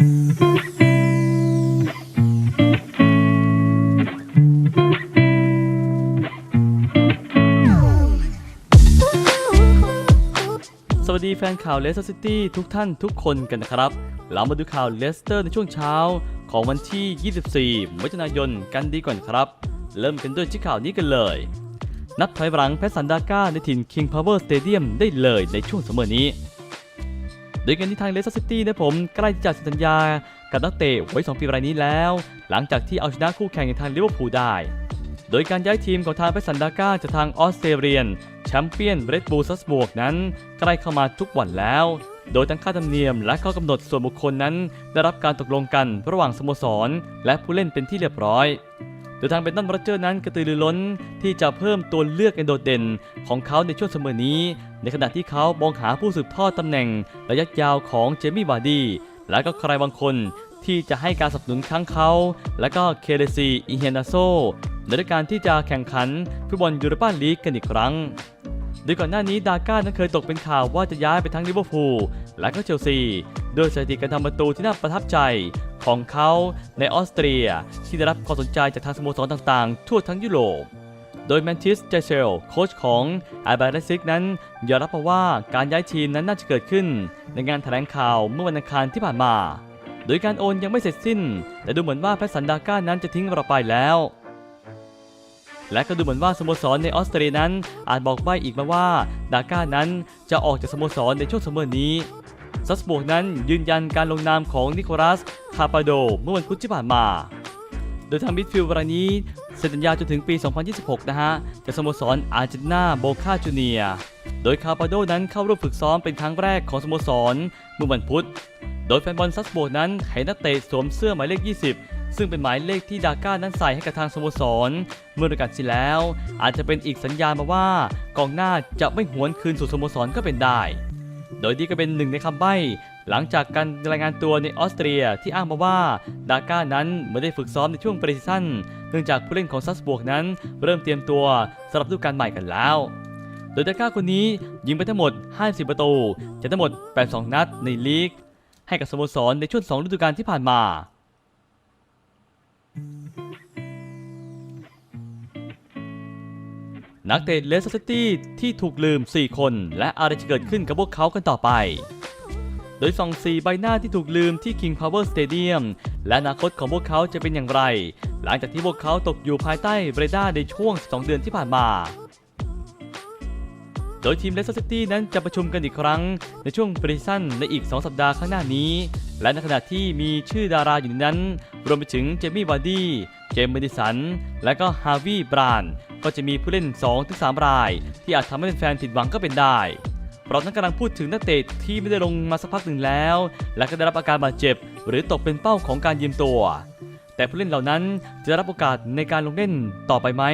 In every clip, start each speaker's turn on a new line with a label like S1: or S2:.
S1: สวัสดีแฟนข่าวเลสเตอร์ซิตี้ทุกท่านทุกคนกันนะครับ เรามาดูข่าวเลสเตอร์ในช่วงเช้าของวันที่ 24มิถุนายนกันดีก่อนครับ เริ่มกันด้วยที่ข่าวนี้กันเลย นับถอยหลังแพสันดาก้าในถิ่น King Power Stadium ได้เลยในช่วงเสมอนี้ โดยกันที่ทางเลสเตอร์ซิตี้นะผมใกล้จะสัญญากับนักเตะไว้2ปีรายนี้แล้ว หลังจากที่เอาชนะคู่แข่งในทางลิเวอร์พูลได้ โดยการย้ายทีมของทางแพทสันดาก้าจากทางออสเตรเลียนแชมเปี้ยนเรดบูลซัสบวกนั้น ใกล้เข้ามาทุกวันแล้ว โดยทั้งค่าธรรมเนียมและข้อกำหนดส่วนบุคคลนั้น ได้รับการตกลงกันระหว่างสโมสร และผู้เล่นเป็นที่เรียบร้อย โดยทางเบนตันโรเจอร์นั้นกระตือรือร้นที่จะเพิ่มตัวเลือกเอนโดดเด่นของเขาในช่วงเสมอนี้ ในขณะที่เขามองหาผู้สืบทอดตำแหน่งระยะยาวของเจมี่บาร์ดีและก็ใครบางคนที่จะให้การสนับสนุนทั้งเขา และก็เคเลซีอิเฮนาโซในการที่จะแข่งขันฟุตบอลยูโรปาลีกกันอีกครั้งโดยก่อนหน้านี้ดาก้านั้นเคยตกเป็นข่าวว่าจะย้ายไปทั้งลิเวอร์พูลและก็เชลซี โดยสถิติการทำประตูที่น่าประทับใจ ของเขาในออสเตรียที่ได้รับความสนใจจากทางสโมสรต่างๆ ทั่วทั้งยุโรป โดยแมนทิสเจเชลโค้ชของอาบาเลซิกนั้นยอมรับมาว่าการย้ายทีมนั้นน่าจะเกิดขึ้น ในงานแถลงข่าวเมื่อวันอังคารที่ผ่านมา โดยการโอนยังไม่เสร็จสิ้น แต่ดูเหมือนว่าแพทสันดาก้านั้นจะทิ้งเราไปแล้วและก็ดูเหมือนว่าสโมสรในออสเตรียนั้นอาจบอกใบ้อีกมาว่า ดาก้านั้นจะออกจากสโมสรในช่วงสมอนี้ ซัสบวกนั้นยืนยันการลงนามของนิโคลัส คาปาโด เมื่อวันพุธที่ผ่านมา โดยทางมิดฟิลด์รายนี้เซ็นสัญญาจนถึงปี 2026 นะฮะจากสโมสรอาร์เจนตินาโบคาจูเนีย โดยคาปาโดนั้นเข้าร่วมฝึกซ้อมเป็นครั้งแรกของสโมสรเมื่อวันพุธ โดยแฟนบอลซัสโบกนั้นให้นักเตะสวมเสื้อหมายเลข 20ซึ่งเป็นหมายเลขที่ดาก้านั้นใส่ให้กับทางสโมสร เมื่อฤดูกาลที่แล้ว อาจจะเป็นอีกสัญญาณมาว่ากองหน้าจะไม่หวนคืนสู่สโมสรก็เป็นได้ โดยนี่ก็เป็นหนึ่งในคำใบ้หลังจากการรายงานตัวในออสเตรียที่อ้างมาว่าดาก้านั้นไม่ได้ฝึกซ้อมในช่วงปรีซีซั่นเนื่องจากผู้เล่นของซัสบวกนั้น เริ่มเตรียมตัวสำหรับฤดูกาลใหม่กันแล้ว โดยดาก้าคนนี้ยิงไปทั้งหมด 50 ประตูจากทั้งหมด 82 นัดในลีก ให้กับสโมสรในช่วง 2 ฤดูกาลที่ผ่านมา นักเตะเลสเตอร์ซิตี้ที่ถูกลืม 4 คน และอะไรจะเกิดขึ้นกับพวกเขากันต่อไป โดยส่อง4ใบหน้าที่ถูกลืมที่ King Power Stadium และอนาคตของพวกเขาจะเป็นอย่างไร หลังจากที่พวกเขาตกอยู่ภายใต้เรดาร์ในช่วง 2 เดือนที่ผ่านมา โดยทีมเลสเตอร์ซิตี้นั้นจะประชุมกันอีกครั้ง ในช่วงปรีซันในอีก 2 สัปดาห์ข้างหน้านี้ และในขณะที่มีชื่อดาราอยู่ในนั้น รวมไปถึงเจมี่วาร์ดี้เจมส์เมดิสัน และก็ฮาร์วีย์บราน ก็จะมีผู้เล่น 2-3 ราย ที่อาจทำให้แฟนผิดหวังก็เป็นได้เรานั้นกำลังพูดถึงนักเตะที่ไม่ได้ลงมาสักพักหนึ่งแล้ว และก็ได้รับอาการบาดเจ็บ หรือตกเป็นเป้าของการยืมตัว แต่ผู้เล่นเหล่านั้นจะได้รับโอกาสในการลงเล่นต่อไปไหม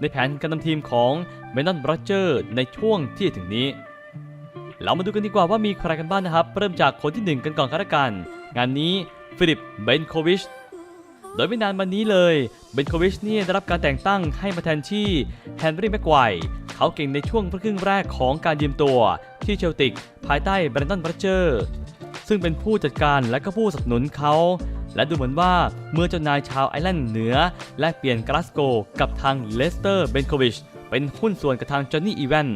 S1: ในแผนการนำทีมของเมน o นบร o เจอร์ในช่วงที่ถึงนี้ เรามาดูกันดีกว่าว่ามีใครกันบ้างนะครับ เริ่มจากคนที่ 1 กันก่อนกันละกัน งานนี้ฟิลิปเบนโควิช โดยไม่นานมานี้เลยเบนโควิชเนี่ยได้รับการแต่งตั้งให้มาแทนที่แฮนรี่แม็กไกวเขาเก่งในช่วงครึ่งแรกของการยืมตัวที่เชลติก ภายใต้แบรนตันบร o เจอร์ซึ่งเป็นผู้จัดการและก็ผู้สนับสนุนเขา และดูเหมือนว่าเมื่อเจ้านายชาวไอร์แลนด์เหนือ และเปลี่ยนกลาสโกกับทางเลสเตอร์เบนโควิชเป็นหุ้นส่วนกับทางจอห์นนี่อีแวน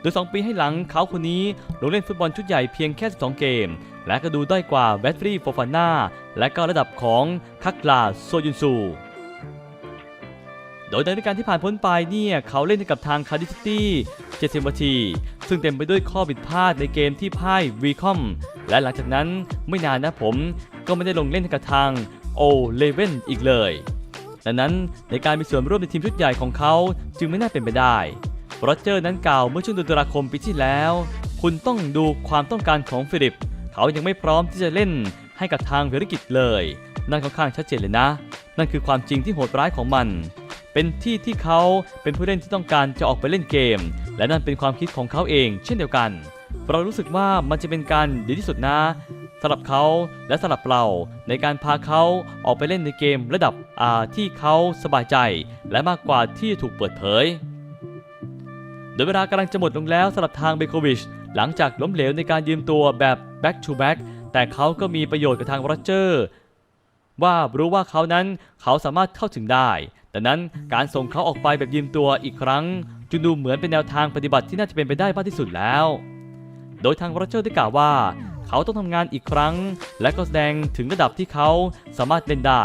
S1: โดย 2 ปีให้หลังเขาคนนี้ลงเล่นฟุตบอลชุดใหญ่เพียงแค่ 12 เกม และก็ดูด้อยกว่าแบตฟรีโฟฟาน่าและก็ระดับของคักลาโซยุนซู โดยในฤดูกาลที่ผ่านพ้นไปเนี่ยเขาเล่นให้กับทางคาร์ดิฟซิตี้70นาที ซึ่งเต็มไปด้วยข้อผิดพลาดในเกมที่พ่ายวีคอม และหลังจากนั้นไม่นานนะผมก็ไม่ได้ลงเล่นกับทางโอเลเว่นอีกเลยดังนั้นในการมีส่วนร่วมในทีมชุดใหญ่ของเขาจึงไม่น่าเป็นไปได้โรเจอร์นั้นกล่าวเมื่อช่วงเดือนตุลาคมปีที่แล้ว คุณต้องดูความต้องการของฟิลิป เขายังไม่พร้อมที่จะเล่นให้กับทางภารกิจเลย นั่นค่อนข้างชัดเจนเลยนะ นั่นคือความจริงที่โหดร้ายของมัน เป็นที่ที่เขาเป็นผู้เล่นที่ต้องการจะออกไปเล่นเกม และนั่นเป็นความคิดของเขาเอง เช่นเดียวกัน เรารู้สึกว่ามันจะเป็นการดีที่สุดนะสำหรับเขาและสำหรับเราในการพาเขาออกไปเล่นในเกมระดับที่เขาสบายใจ และมากกว่าที่ถูกเปิดเผย โดยเวลากำลังจะหมดลงแล้วสำหรับทางเบโควิช หลังจากล้มเหลวในการยืมตัวแบบ back to back แต่เขาก็มีประโยชน์กับทางโรเจอร์ว่ารู้ว่าเขานั้นเขาสามารถเข้าถึงได้ดังนั้นการส่งเขาออกไปแบบยืมตัวอีกครั้งจึงดูเหมือนเป็นแนวทางปฏิบัติที่น่าจะเป็นไปได้มากที่สุดแล้ว โดยทางโรเจอร์ได้กล่าวว่า เขาต้องทำงานอีกครั้ง และก็แสดงถึงระดับที่เขาสามารถเล่นได้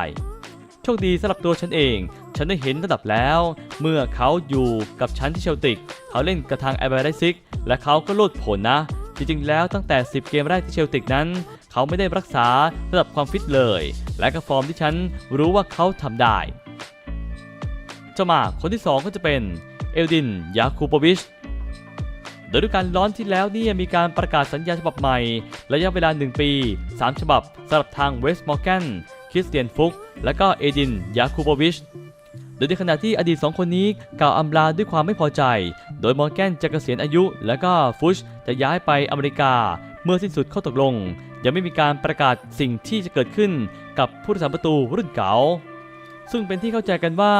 S1: โชคดีสำหรับตัวฉันเอง ฉันได้เห็นระดับแล้ว เมื่อเขาอยู่กับฉันที่เชลติก เขาเล่นกับทางแอร์เบรซิก และเขาก็โลดผลนะ จริงๆ แล้วตั้งแต่ 10 เกมแรกที่เชลติกนั้น เขาไม่ได้รักษาระดับความฟิตเลย และก็ฟอร์มที่ฉันรู้ว่าเขาทำได้เจ้าหมาคนที่ 2 ก็จะเป็นเอลดิน ยาคูปวิชโดยด้วยการร้อนที่แล้วนี่มีการประกาศสัญญาฉบับใหม่ระยะเวลา 1 ปี 3 ฉบับสำหรับทางเวสต์มอร์แกนคริสเตียนฟุก และก็เอดิน ยาคูปวิช โดยในขณะที่อดีต 2 คนนี้กล่าวอำลาด้วยความไม่พอใจ โดยมอร์แกนจะเกษียณอายุ และก็ฟุชจะย้ายไปอเมริกา เมื่อสิ้นสุดข้อตกลง ยังไม่มีการประกาศสิ่งที่จะเกิดขึ้นกับผู้รักษาประตูรุ่นเก่าซึ่งเป็นที่เข้าใจกันว่า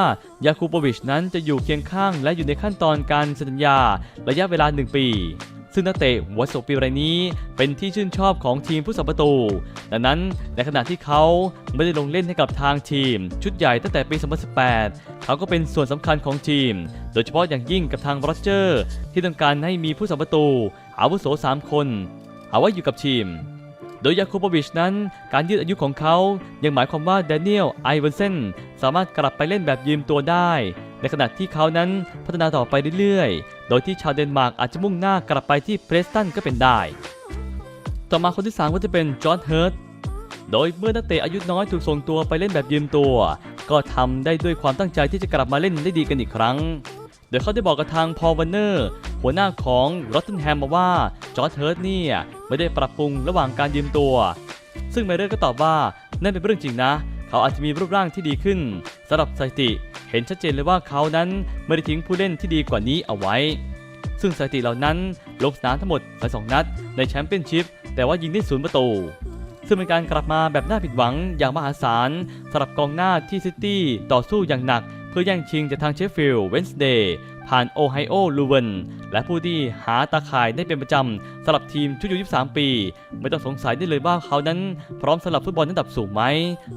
S1: ยาคูโปวิชนั้นจะอยู่เคียงข้างและอยู่ในขั้นตอนการสัญญาระยะเวลา 1 ปี ซึ่งนักเตะหัวโสปีรายนี้ เป็นที่ชื่นชอบของทีมผู้สัประตู ดังนั้นในขณะที่เขาไม่ได้ลงเล่นให้กับทางทีม ชุดใหญ่ตั้งแต่ปี 2018 เขาก็เป็นส่วนสำคัญของทีม โดยเฉพาะอย่างยิ่งกับทางโรเจอร์ ที่ต้องการให้มีผู้สัประตู อาวุโส 3 คน เอาไว้อยู่กับทีมโดยยาคูโปวิชนั้นการยืดอายุของเขายังหมายความว่าแดเนียลไอเวนเซนสามารถกลับไปเล่นแบบยืมตัวได้ ในขณะที่เขานั้นพัฒนาต่อไปเรื่อยๆ โดยที่ชาวเดนมาร์กอาจจะมุ่งหน้ากลับไปที่เพรสตันก็เป็นได้ ต่อมาคนที่ 3 ก็จะเป็นจอร์ดเฮิร์ตโดยเมื่อนักเตะอายุน้อยถูกส่งตัวไปเล่นแบบยืมตัว ก็ทำได้ด้วยความตั้งใจที่จะกลับมาเล่นได้ดีกันอีกครั้ง โดยเขาได้บอกกับทางพอลวันเนอร์หัวหน้าของรอตเทนแฮมมาว่าจอร์ดเฮิร์ตเนี่ยไม่ได้ปรับปรุงระหว่างการยืมตัว ซึ่งเมเรอร์ก็ตอบว่านั่นเป็นเรื่องจริงนะ เขาอาจจะมีรูปร่างที่ดีขึ้นสำหรับสถิติ เห็นชัดเจนเลยว่าเขานั้นไม่ได้ทิ้งผู้เล่นที่ดีกว่านี้เอาไว้ ซึ่งสถิติเหล่านั้นลงสนามทั้งหมดสองนัดในแชมเปี้ยนชิพแต่ว่ายิงได้ศูนย์ประตู ซึ่งเป็นการกลับมาแบบน่าผิดหวังอย่างมหาศาลสำหรับกองหน้าที่ซิตี้ต่อสู้อย่างหนัก เพื่อแย่งชิงจากทางเชฟฟิลด์เวนส์เดย์ ผ่านโอไฮโอลูเวนและผู้ที่หาตาข่ายได้เป็นประจำสำหรับทีมชุดอายุ23 ปี ไม่ต้องสงสัยได้เลยว่าเขานั้น พร้อมสำหรับฟุตบอลระดับสูงไหม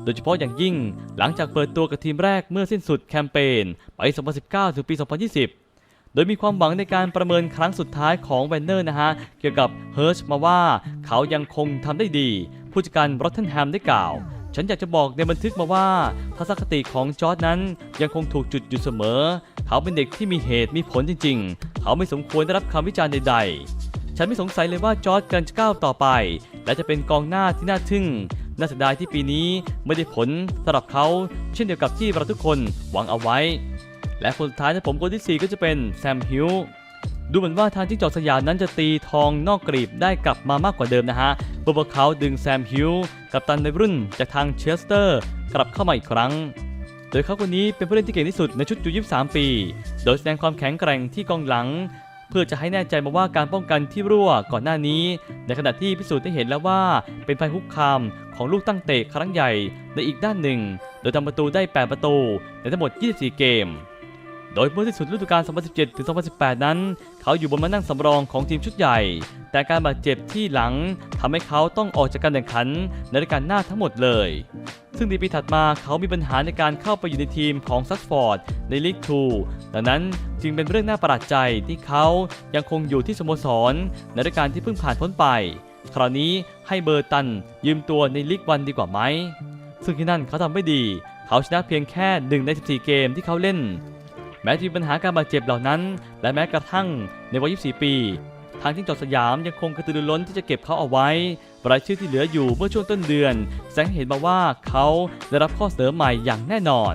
S1: โดยเฉพาะอย่างยิ่ง หลังจากเปิดตัวกับทีมแรกเมื่อสิ้นสุดแคมเปญไป2019 ถึงปี 2020โดยมีความหวังในการประเมินครั้งสุดท้ายของแวนเนอร์นะฮะ เกี่ยวกับเฮิร์ชมาว่าเขายังคงทำได้ดี ผู้จัดการรอตเทนแฮมได้กล่าว ฉันอยากจะบอกในบันทึกมาว่าทัศนคติของจอร์ดนั้นยังคงถูกจุดอยู่เสมอ เขาเป็นเด็กที่มีเหตุมีผลจริง ๆ เขาไม่สมควรได้รับคำวิจารณ์ใดๆ ฉันไม่สงสัยเลยว่าจอร์ดกำลังจะก้าวต่อไป และจะเป็นกองหน้าที่น่าทึ่ง น่าเสียดายที่ปีนี้ไม่ได้ผลสำหรับเขา เช่นเดียวกับที่เราทุกคนหวังเอาไว้ และคนสุดท้ายในผมคนที่ 4 ก็จะเป็นแซมฮิลดูเหมือนว่าทางที่จอดสยามนั้นจะตีทองนอกกรีบได้กลับมามากกว่าเดิมนะฮะเมื่อพวกเขาดึงแซมฮิลกับตันในรุ่นจากทางเชสเตอร์ กลับเข้ามาอีกครั้ง โดยเขาคนนี้เป็นผู้เล่นที่เก่งที่สุดในชุดยู23 ปี โดยแสดงความแข็งแกร่งที่กองหลัง เพื่อจะให้แน่ใจมาว่าการป้องกันที่รั่วก่อนหน้านี้ ในขณะที่พิสูจน์ได้เห็นแล้วว่าเป็นภัยคุกคามของลูกตั้งเตะครั้งใหญ่ในอีกด้านหนึ่ง โดยทำประตูได้ 8 ประตูในทั้งหมด 24 เกมโดยเมื่อที่สุดฤดูกาล 2017 ถึง 2018 นั้น เขาอยู่บนมานั่งสำรองของทีมชุดใหญ่ แต่การบาดเจ็บที่หลังทำให้เขาต้องออกจากการแข่งขันในรายการหน้าทั้งหมดเลย ซึ่งในปีถัดมาเขามีปัญหาในการเข้าไปอยู่ในทีมของซักฟอร์ดในลีก2ดังนั้นจึงเป็นเรื่องน่าประหลาดใจที่เขายังคงอยู่ที่สโมสร ในรายการที่เพิ่งผ่านพ้นไป คราวนี้ให้เบอร์ตันยืมตัวในลีกวันดีกว่าไหม ซึ่งที่นั่นเขาทำไม่ดี เขาชนะเพียงแค่1ใน14 เกมที่เขาเล่น แม้จะมีปัญหาการบาดเจ็บเหล่านั้น และแม้กระทั่งในวัย 24 ปี ทางที่จอดสยามยังคงกระตือรือร้นที่จะเก็บเขาเอาไว้ รายชื่อที่เหลืออยู่เมื่อช่วงต้นเดือน แสงเห็นมาว่าเขาได้รับข้อเสนอใหม่อย่างแน่นอน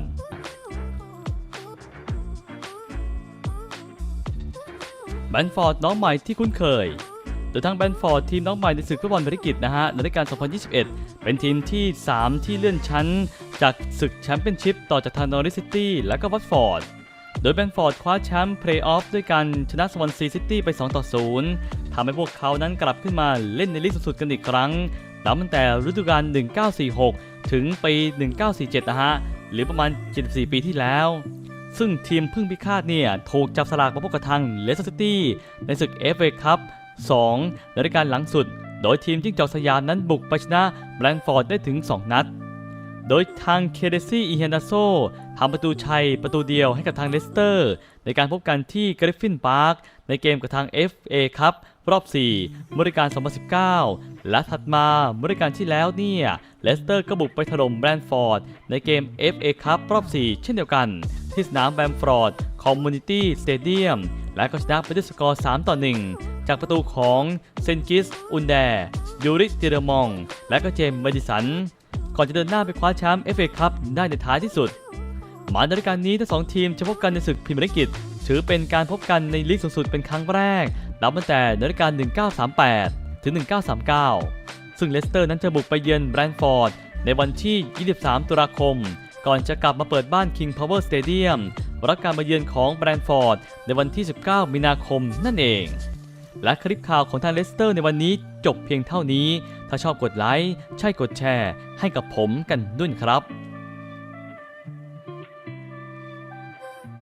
S1: แบนฟอร์ดน้องใหม่ที่คุ้นเคยโดยทางแบนฟอร์ดทีมน้องใหม่ในศึกฟุตบอลบริกิตนะฮะในฤดูกาล 2021 เป็นทีมที่ 3 ที่เลื่อนชั้น จากศึกแชมเปี้ยนชิพต่อจากทางนอริสซิตี้และก็วัตฟอร์ด ดยแบนฟอร์ดคว้าแชมป์เพลย์ออฟด้วยการชนะสวอนซีซิตี้ไป 2 ต่อ 0ทำให้พวกเขานั้นกลับขึ้นมาเล่นในลีกสุดๆกันอีกครั้งนับตั้งแต่ฤดูกาล 1946 ถึงปี 1947 นะฮะ หรือประมาณ 74 ปีที่แล้ว ซึ่งทีมพึ่งพิฆาตเนี่ยถูกจับสลากมาพบกับทางเลสเตอร์ซิตี้ในศึก FA คัพ2ในรายการหลังสุด โดยทีมจิ้งจอกสยามนั้นบุกไปชนะแบรนท์ฟอร์ดได้ถึง 2 นัด โดยทางเคเดซี่อีเฮนาโซทำประตูชัยประตูเดียวให้กับทางเลสเตอร์ ในการพบกันที่กริฟฟินพาร์คในเกมกับทาง FA ครับรอบ4เมื่อฤดูกาล2019 และถัดมาเมื่อฤกาลที่แล้วเนี่ยเลสเตอร์ก็บุกไปถล่มแบรนท์ฟอร์ด ในเกม FA ครับรอบ 4 เช่นเดียวกัน ที่สนามแบมฟอร์ดคอมมูนิตี้สเตเดียมและก็ชนะไปด้วยสกอร์ 3 ต่อ 1 จากประตูของเซนกิส อุนแดยูริติเรมอง และก็เจมส์เมดิสัน ก่อนจะเดินหน้าไปคว้าแชมป์ FA ครับได้ในท้ายที่สุด มาในรายการนี้ทั้งสองทีมจะพบกันในศึกพรีเมียร์ลีกถือเป็นการพบกันในลีกสูงสุดเป็นครั้งแรกนับตั้งแต่ในรายการ 1938 ถึง 1939 ซึ่งเลสเตอร์นั้นจะบุกไปเยือนแบรนฟอร์ดในวันที่ 23 ตุลาคม ก่อนจะกลับมาเปิดบ้าน King Power Stadium รับการมาเยือนของแบรนฟอร์ดในวันที่ 19 มีนาคมนั่นเอง และคลิปข่าวของทางเลสเตอร์ในวันนี้จบเพียงเท่านี้ ถ้าชอบกดไลค์ ใช่กดแชร์ ให้กับผมกันด้วยครับ